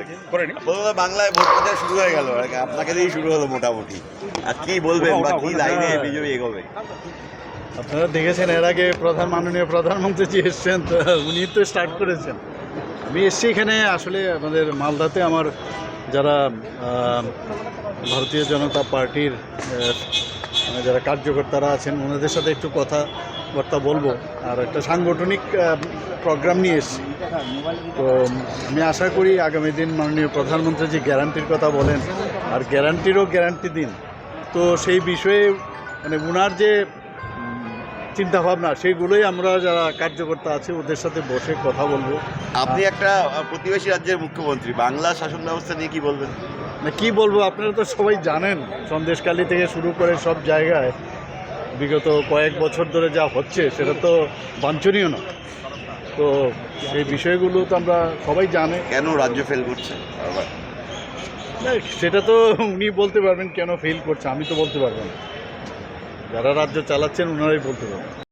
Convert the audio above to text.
আর কি করেনি বাংলায় ভোট প্রচার শুরু হয়ে গেল। আর কি। আপনাকে দিয়েই শুরু হলো মোটামুটি। আর কি বলবেন বা কি লাইনে বিজেপি এগোবে? আপনারা দেখেছেন এর আগে প্রধান মাননীয় প্রধানমন্ত্রী যে এসছেন তো উনি তো স্টার্ট করেছেন। আমি এসছি এখানে আসলে আমাদের মালদাতে আমার যারা আহ, ভারতীয় জনতা পার্টির যারা কার্যকর্তারা আছেন, ওনাদের সাথে একটু কথাবার্তা বলব। আর একটা সাংগঠনিক প্রোগ্রাম নিয়ে এসেছি। তো আমি আশা করি আগামী দিন মাননীয় প্রধানমন্ত্রী যে গ্যারান্টির কথা বলেন, আর গ্যারান্টিরও গ্যারান্টি দিন। তো সেই বিষয়ে মানে উনার যে চিন্তা ভাবনা সেগুলোই আমরা যারা কার্যকর্তা আছে ওদের সাথে বসে কথা বলব। আপনি একটা প্রতিবেশী রাজ্যের মুখ্যমন্ত্রী বাংলা শাসন ব্যবস্থা নিয়ে কি বলবেন? না কি বলব আপনারা তো সবাই জানেন সন্দেশকালী থেকে শুরু করে সব জায়গায় বিগত কয়েক বছর ধরে যা হচ্ছে সেটা তো বাঞ্ছনীয় না। তো সেই বিষয়গুলো তো আমরা সবাই জানে। কেন রাজ্য ফেল করছে? সেটা তো উনি বলতে পারবেন কেন ফেল করছে আমি তো বলতে পারব না। যারা রাজ্য চালাচ্ছেন ওনারাই বলতে পারবেন।